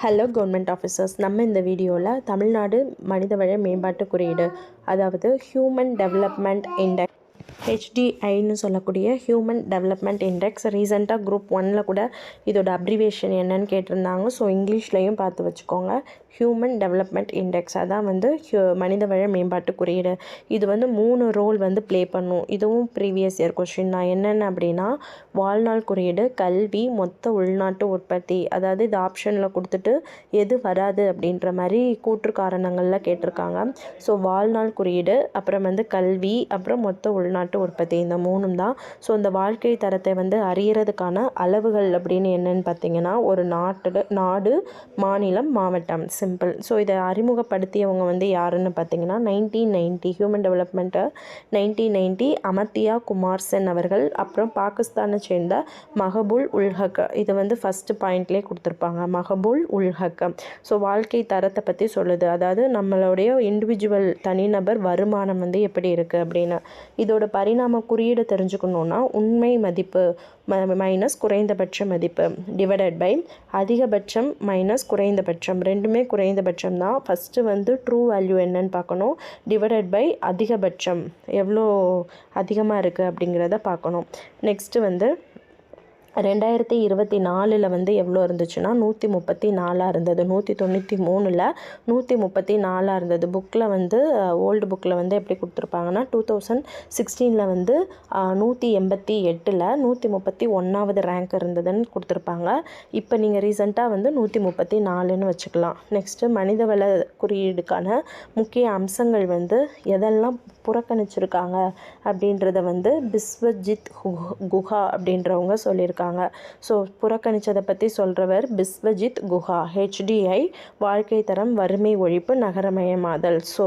Hello government officers நம்ம இந்த வீடியோவில் தமிழ்நாடு மனிதவள மேம்பாட்டு குறியீடு அதாவது ஹியூமன் டெவலப்மெண்ட் இண்டெக்ஸ் ஹெச்டிஐன்னு சொல்லக்கூடிய ஹியூமன் டெவலப்மெண்ட் இண்டெக்ஸ் ரீசெண்டாக குரூப் ஒனில் கூட இதோட அப்ரிவேஷன் என்னன்னு கேட்டிருந்தாங்க. ஸோ இங்கிலீஷ்லையும் பார்த்து வச்சுக்கோங்க. ஹியூமன் டெவலப்மெண்ட் இண்டெக்ஸ் அதான் வந்து ஹியூ மனிதவள மேம்பாட்டு குறியீடு. இது வந்து மூணு ரோல் வந்து ப்ளே பண்ணும். இதுவும் ப்ரீவியஸ் இயர் கொஷின் தான். என்னென்ன அப்படின்னா வாழ்நாள் குறியீடு கல்வி மொத்த உள்நாட்டு உற்பத்தி. அதாவது இது ஆப்ஷனில் கொடுத்துட்டு எது வராது அப்படின்ற மாதிரி கூற்று காரணங்களில் கேட்டிருக்காங்க. ஸோ வாழ்நாள் குறியீடு அப்புறம் வந்து கல்வி அப்புறம் மொத்த உள் உள்நாட்டு உற்பத்தி. இந்த மூணும் தான். ஸோ இந்த வாழ்க்கை தரத்தை வந்து அறியறதுக்கான அளவுகள் அப்படின்னு என்னன்னு பார்த்தீங்கன்னா ஒரு நாட்டில் நாடு மாநிலம் மாவட்டம். சிம்பிள் ஸோ இதை அறிமுகப்படுத்தியவங்க வந்து யாருன்னு பார்த்தீங்கன்னா நைன்டீன் நைன்ட்டி ஹியூமன் டெவலப்மெண்ட்டை நைன்டீன் நைன்ட்டி அமத்தியா குமார் சென் அவர்கள் அப்புறம் பாகிஸ்தானை சேர்ந்த மஹபுல் உல்ஹக் இது வந்து ஃபஸ்ட்டு பாயிண்ட்லேயே கொடுத்துருப்பாங்க. மஹபுல் உல்ஹக் ஸோ வாழ்க்கை தரத்தை பற்றி சொல்லுது. அதாவது நம்மளுடைய இண்டிவிஜுவல் தனிநபர் வருமானம் வந்து எப்படி இருக்குது அப்படின்னு. இதோட பரிணாம குறியீடு தெரிஞ்சுக்கணுன்னா உண்மை மதிப்பு மைனஸ் குறைந்தபட்ச மதிப்பு டிவைடட் பை அதிகபட்சம் மைனஸ் குறைந்தபட்சம். ரெண்டுமே குறைந்தபட்சம் தான். ஃபஸ்ட்டு வந்து ட்ரூ வேல்யூ என்னன்னு பார்க்கணும். டிவைடட் பை அதிகபட்சம். எவ்வளோ அதிகமாக இருக்குது அப்படிங்கிறத பார்க்கணும். நெக்ஸ்ட்டு வந்து ரெண்டாயிரத்தி இருபத்தி நாலில் வந்து எவ்வளோ இருந்துச்சுன்னா நூற்றி முப்பத்தி நாலாக இருந்தது. நூற்றி தொண்ணூற்றி மூணில் நூற்றி முப்பத்தி நாலாக இருந்தது. புக்கில் வந்து ஓல்டு புக்கில் வந்து எப்படி கொடுத்துருப்பாங்கன்னா டூ தௌசண்ட் சிக்ஸ்டீனில் வந்து நூற்றி எண்பத்தி எட்டில் நூற்றி முப்பத்தி ஒன்றாவது ரேங்க் இருந்ததுன்னு கொடுத்துருப்பாங்க. இப்போ நீங்கள் ரீசெண்டாக வந்து நூற்றி முப்பத்தி நாலுன்னு வச்சுக்கலாம். நெக்ஸ்ட்டு மனிதவள குறியீடுக்கான முக்கிய அம்சங்கள் வந்து எதெல்லாம் புறக்கணிச்சிருக்காங்க அப்படின்றத வந்து பிஸ்வஜித் குஹா அப்படின்றவங்க சொல்லியிருக்காங்க. ஸோ புறக்கணித்ததை பற்றி சொல்கிறவர் பிஸ்வஜித் குஹா ஹெச்டிஐ வாழ்க்கை தரம் வறுமை ஒழிப்பு நகரமயமாதல். ஸோ